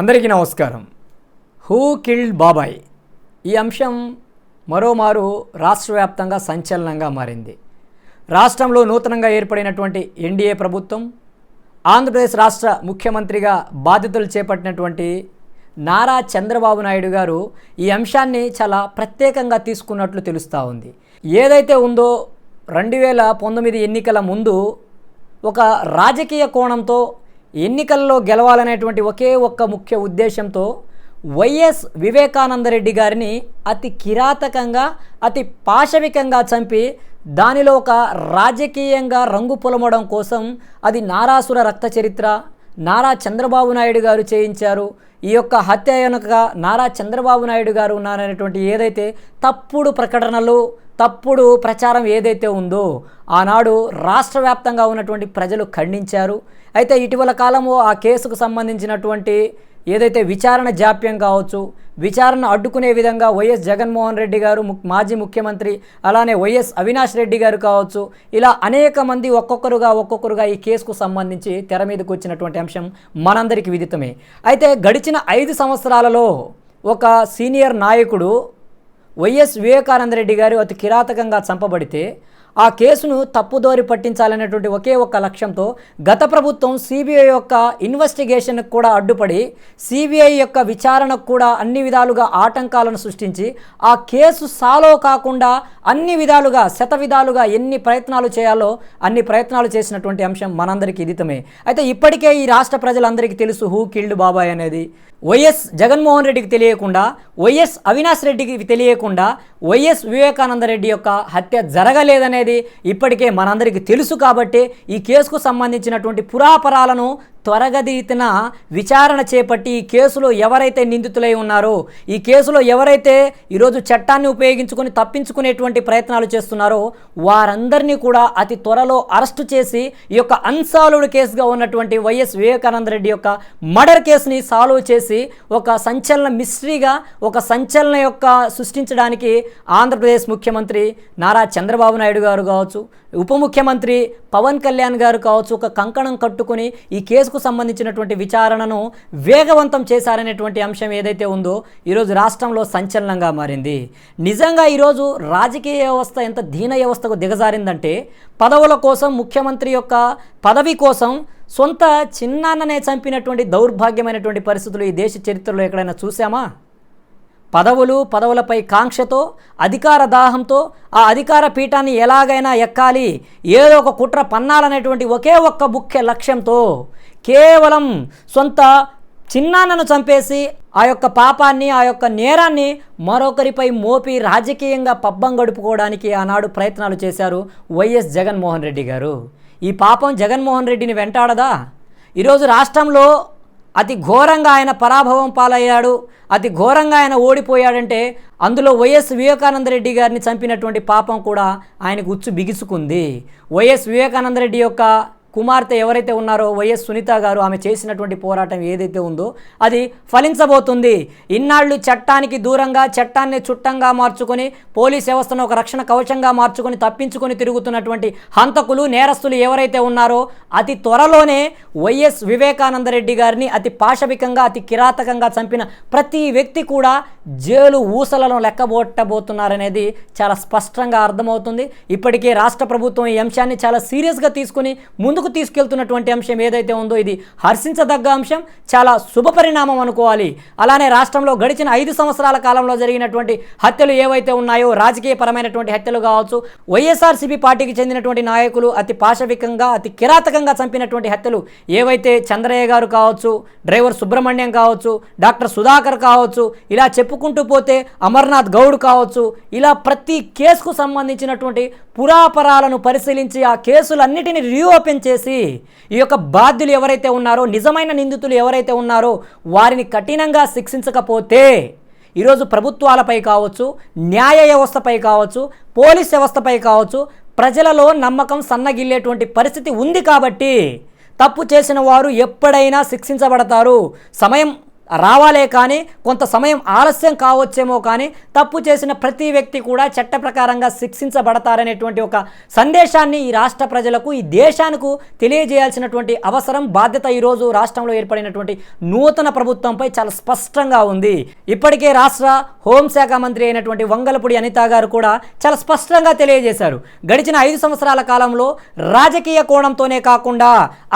అందరికీ నమస్కారం. Who killed బాబాయ్ ఈ అంశం మరోమారు రాష్ట్ర వ్యాప్తంగా సంచలనంగా మారింది. రాష్ట్రంలో నూతనంగా ఏర్పడినటువంటి ఎన్డీఏ ప్రభుత్వం ఆంధ్రప్రదేశ్ రాష్ట్ర ముఖ్యమంత్రిగా బాధ్యతలు చేపట్టినటువంటి నారా చంద్రబాబు నాయుడు గారు ఈ అంశాన్ని చాలా ప్రత్యేకంగా తీసుకున్నట్లు తెలుస్తూ ఉంది. ఏదైతే ఉందో రెండు వేల పంతొమ్మిది ఎన్నికల ముందు ఒక రాజకీయ కోణంతో ఎన్నికల్లో గెలవాలనేటువంటి ఒకే ఒక్క ముఖ్య ఉద్దేశంతో వైఎస్ వివేకానందరెడ్డి గారిని అతి కిరాతకంగా అతి పాశవికంగా చంపి దానిలో ఒక రాజకీయంగా రంగు పొలమడం కోసం అది నారాసుర రక్త చరిత్ర. నారా చంద్రబాబు నాయుడు గారు చేయించారు. ఈ యొక్క హత్య వెనుక నారా చంద్రబాబు నాయుడు గారు ఉన్నారనేటువంటి ఏదైతే తప్పుడు ప్రకటనలు తప్పుడు ప్రచారం ఏదైతే ఉందో ఆనాడు రాష్ట్ర వ్యాప్తంగా ఉన్నటువంటి ప్రజలు ఖండించారు. అయితే ఇటీవల కాలము ఆ కేసుకు సంబంధించినటువంటి ఏదైతే విచారణ జాప్యం కావచ్చు విచారణ అడ్డుకునే విధంగా వైఎస్ జగన్మోహన్ రెడ్డి గారు మాజీ ముఖ్యమంత్రి అలానే వైఎస్ అవినాష్ రెడ్డి గారు కావచ్చు ఇలా అనేక మంది ఒక్కొక్కరుగా ఒక్కొక్కరుగా ఈ కేసుకు సంబంధించి తెర మీదకు వచ్చినటువంటి అంశం మనందరికీ విదితమే. అయితే గడిచిన ఐదు సంవత్సరాలలో ఒక సీనియర్ నాయకుడు వైఎస్ వివేకానంద రెడ్డి గారు అతి కిరాతకంగా చంపబడితే ఆ కేసును తప్పుదోరి పట్టించాలనేటువంటి ఒకే ఒక్క లక్ష్యంతో గత ప్రభుత్వం సిబిఐ యొక్క ఇన్వెస్టిగేషన్కు కూడా అడ్డుపడి సిబిఐ యొక్క విచారణకు కూడా అన్ని విధాలుగా ఆటంకాలను సృష్టించి ఆ కేసు సాలో కాకుండా అన్ని విధాలుగా శత విధాలుగా ఎన్ని ప్రయత్నాలు చేయాలో అన్ని ప్రయత్నాలు చేసినటువంటి అంశం మనందరికీ ఇదితమే. అయితే ఇప్పటికే ఈ రాష్ట్ర ప్రజలందరికీ తెలుసు హూ కిల్డ్ బాబాయ్ అనేది. వైఎస్ జగన్మోహన్ రెడ్డికి తెలియకుండా వైఎస్ అవినాష్ రెడ్డికి తెలియకుండా వైఎస్ వివేకానంద రెడ్డి యొక్క హత్య జరగలేదనేది ఇప్పటికే మనందరికీ తెలుసు కాబట్టి ఈ కేసుకు సంబంధించినటువంటి పురాపరాలను త్వరగతిన విచారణ చేపట్టి ఈ కేసులో ఎవరైతే నిందితులై ఉన్నారో ఈ కేసులో ఎవరైతే ఈరోజు చట్టాన్ని ఉపయోగించుకొని తప్పించుకునేటువంటి ప్రయత్నాలు చేస్తున్నారో వారందరినీ కూడా అతి త్వరలో అరెస్టు చేసి ఈ యొక్క అన్సాల్వ్డ్ కేసుగా ఉన్నటువంటి వైఎస్ వివేకానంద రెడ్డి యొక్క మర్డర్ కేసుని సాల్వ్ చేసి ఒక సంచలన మిస్టరీగా ఒక సంచలన యొక్క సృష్టించడానికి ఆంధ్రప్రదేశ్ ముఖ్యమంత్రి నారా చంద్రబాబు నాయుడు గారు కావచ్చు ఉప ముఖ్యమంత్రి పవన్ కళ్యాణ్ గారు కావచ్చు ఒక కంకణం కట్టుకుని ఈ కేసుకు సంబంధించినటువంటి విచారణను వేగవంతం చేశారనేటువంటి అంశం ఏదైతే ఉందో ఈరోజు రాష్ట్రంలో సంచలనంగా మారింది. నిజంగా ఈరోజు రాజకీయ వ్యవస్థ ఎంత దీన వ్యవస్థకు దిగజారిందంటే పదవుల కోసం ముఖ్యమంత్రి యొక్క పదవి కోసం సొంత చిన్నాన్ననే చంపినటువంటి దౌర్భాగ్యమైనటువంటి పరిస్థితులు ఈ దేశ చరిత్రలో ఎక్కడైనా చూసామా పదవులు పదవులపై కాంక్షతో అధికార దాహంతో ఆ అధికార పీఠాన్ని ఎలాగైనా ఎక్కాలి. ఏదో ఒక కుట్ర పన్నాలనేటువంటి ఒకే ఒక్క ముఖ్య లక్ష్యంతో కేవలం సొంత చిన్నాన్నను చంపేసి ఆ యొక్క పాపాన్ని ఆ యొక్క నేరాన్ని మరొకరిపై మోపి రాజకీయంగా పబ్బం గడుపుకోవడానికి ఆనాడు ప్రయత్నాలు చేశారు వైఎస్ జగన్మోహన్ రెడ్డి గారు. ఈ పాపం జగన్మోహన్ రెడ్డిని వెంటాడదా? ఈరోజు రాష్ట్రంలో అతి ఘోరంగా ఆయన పరాభవం పాలయ్యాడు. అతి ఘోరంగా ఆయన ఓడిపోయాడంటే అందులో వైఎస్ వివేకానంద రెడ్డి గారిని చంపినటువంటి పాపం కూడా ఆయనకు ఉచ్చు బిగుసుకుంది. వైఎస్ వివేకానంద రెడ్డి యొక్క కుమార్తె ఎవరైతే ఉన్నారో వైఎస్ సునీత గారు ఆమె చేసినటువంటి పోరాటం ఏదైతే ఉందో అది ఫలించబోతుంది. ఇన్నాళ్ళు చట్టానికి దూరంగా చట్టాన్ని చుట్టంగా మార్చుకొని పోలీస్ వ్యవస్థను ఒక రక్షణ కవచంగా మార్చుకొని తప్పించుకొని తిరుగుతున్నటువంటి హంతకులు నేరస్తులు ఎవరైతే ఉన్నారో అతి త్వరలోనే వైఎస్ వివేకానంద రెడ్డి గారిని అతి పాశవికంగా అతి కిరాతకంగా చంపిన ప్రతి వ్యక్తి కూడా జైలు ఊసలను లెక్కబోట్టబోతున్నారనేది చాలా స్పష్టంగా అర్థమవుతుంది. ఇప్పటికే రాష్ట్ర ప్రభుత్వం ఈ అంశాన్ని చాలా సీరియస్గా తీసుకుని ముందు ముందుకు తీసుకెళ్తున్నటువంటి అంశం ఏదైతే ఉందో ఇది హర్షించదగ్గ అంశం చాలా శుభ పరిణామం అనుకోవాలి. అలానే రాష్ట్రంలో గడిచిన ఐదు సంవత్సరాల కాలంలో జరిగినటువంటి హత్యలు ఏవైతే ఉన్నాయో రాజకీయ పరమైనటువంటి హత్యలు కావచ్చు వైఎస్ఆర్సీపీ పార్టీకి చెందినటువంటి నాయకులు అతి పాశవికంగా అతి కిరాతకంగా చంపినటువంటి హత్యలు ఏవైతే చంద్రయ్య గారు కావచ్చు డ్రైవర్ సుబ్రహ్మణ్యం కావచ్చు డాక్టర్ సుధాకర్ కావచ్చు ఇలా చెప్పుకుంటూ పోతే అమర్నాథ్ గౌడ్ కావచ్చు ఇలా ప్రతి కేసుకు సంబంధించినటువంటి పురాపరాలను పరిశీలించి ఆ కేసులన్నిటిని రీఓపెన్ చేసి ఈ యొక్క బాధ్యులు ఎవరైతే ఉన్నారో నిజమైన నిందితులు ఎవరైతే ఉన్నారో వారిని కఠినంగా శిక్షించకపోతే ఈరోజు ప్రభుత్వాలపై కావచ్చు న్యాయ వ్యవస్థపై కావచ్చు పోలీస్ వ్యవస్థపై కావచ్చు ప్రజలలో నమ్మకం సన్నగిల్లేటువంటి పరిస్థితి ఉంది కాబట్టి తప్పు చేసిన వారు ఎప్పుడైనా శిక్షించబడతారు. సమయం రావాలే కానీ కొంత సమయం ఆలస్యం కావచ్చేమో కానీ తప్పు చేసిన ప్రతి వ్యక్తి కూడా చట్ట ప్రకారంగా శిక్షించబడతారనేటువంటి ఒక సందేశాన్ని ఈ రాష్ట్ర ప్రజలకు ఈ దేశానికి తెలియజేయాల్సినటువంటి అవసరం బాధ్యత ఈరోజు రాష్ట్రంలో ఏర్పడినటువంటి నూతన ప్రభుత్వంపై చాలా స్పష్టంగా ఉంది. ఇప్పటికే రాష్ట్ర హోంశాఖ మంత్రి అయినటువంటి వంగలపూడి అనిత గారు కూడా చాలా స్పష్టంగా తెలియజేశారు. గడిచిన ఐదు సంవత్సరాల కాలంలో రాజకీయ కోణంతోనే కాకుండా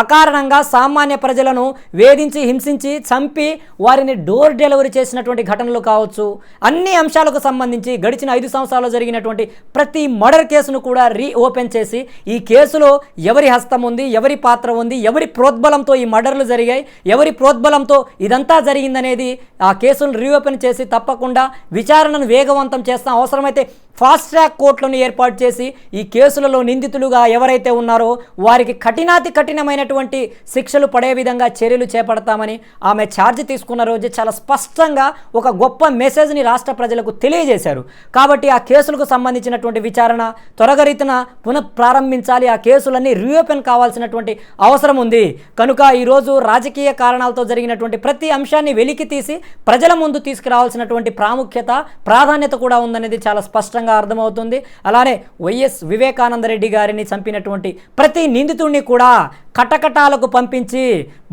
అకారణంగా సామాన్య ప్రజలను వేధించి హింసించి చంపి వారిని డోర్ డెలివరీ చేసినటువంటి ఘటనలు కావచ్చు అన్ని అంశాలకు సంబంధించి గడిచిన ఐదు సంవత్సరాల్లో జరిగినటువంటి ప్రతి మర్డర్ కేసును కూడా రీఓపెన్ చేసి ఈ కేసులో ఎవరి హస్తం ఉంది ఎవరి పాత్ర ఉంది ఎవరి ప్రోద్బలంతో ఈ మర్డర్లు జరిగాయి ఎవరి ప్రోద్బలంతో ఇదంతా జరిగిందనేది ఆ కేసును రీఓపెన్ చేసి తప్పకుండా విచారణను వేగవంతం చేస్తాం అవసరమైతే ఫాస్ట్ ట్రాక్ కోర్టులను ఏర్పాటు చేసి ఈ కేసులలో నిందితులుగా ఎవరైతే ఉన్నారో వారికి కఠినాతి కఠినమైనటువంటి శిక్షలు పడే విధంగా చర్యలు చేపడతామని ఆమె ఛార్జ్ తీసుకున్న రోజు చాలా స్పష్టంగా ఒక గొప్ప మెసేజ్ని రాష్ట్ర ప్రజలకు తెలియజేశారు. కాబట్టి ఆ కేసులకు సంబంధించినటువంటి విచారణ త్వరగరీతన పునఃప్రారంభించాలి. ఆ కేసులన్నీ రీఓపెన్ కావాల్సినటువంటి అవసరం ఉంది. కనుక ఈరోజు రాజకీయ కారణాలతో జరిగినటువంటి ప్రతి అంశాన్ని వెలికి తీసి ప్రజల ముందు తీసుకురావాల్సినటువంటి ప్రాముఖ్యత ప్రాధాన్యత కూడా ఉందనేది చాలా స్పష్టంగా అర్థమవుతుంది. అలానే వైఎస్ వివేకానంద రెడ్డి గారిని చంపినటువంటి ప్రతి నిందితుడిని కూడా కటకటాలకు పంపించి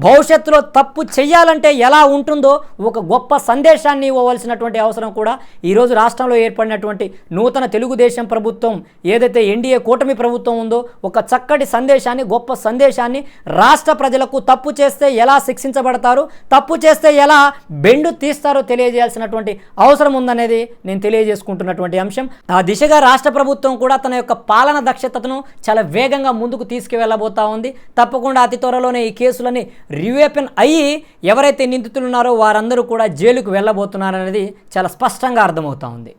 భవిష్యత్తులో తప్పు చేయాలంటే ఎలా ఉంటుంది ఉంటుందో ఒక గొప్ప సందేశాన్ని ఇవ్వవలసినటువంటి అవసరం కూడా ఈరోజు రాష్ట్రంలో ఏర్పడినటువంటి నూతన తెలుగుదేశం ప్రభుత్వం ఏదైతే ఎన్డీఏ కూటమి ప్రభుత్వం ఉందో ఒక చక్కటి సందేశాన్ని గొప్ప సందేశాన్ని రాష్ట్ర ప్రజలకు తప్పు చేస్తే ఎలా శిక్షించబడతారు తప్పు చేస్తే ఎలా బెండు తీస్తారో తెలియజేయాల్సినటువంటి అవసరం ఉందనేది నేను తెలియజేసుకుంటున్నటువంటి అంశం. ఆ దిశగా రాష్ట్ర ప్రభుత్వం కూడా తన యొక్క పాలన దక్షతను చాలా వేగంగా ముందుకు తీసుకువెళ్ళబోతా ఉంది. తప్పకుండా అతి త్వరలోనే ఈ కేసులని రివేపెన్ అయ్యి ఎవరైతే నిందితులు ఉన్నారో వారందరూ కూడా జైలుకు వెళ్ళబోతున్నారనేది చాలా స్పష్టంగా అర్థమవుతా ఉంది.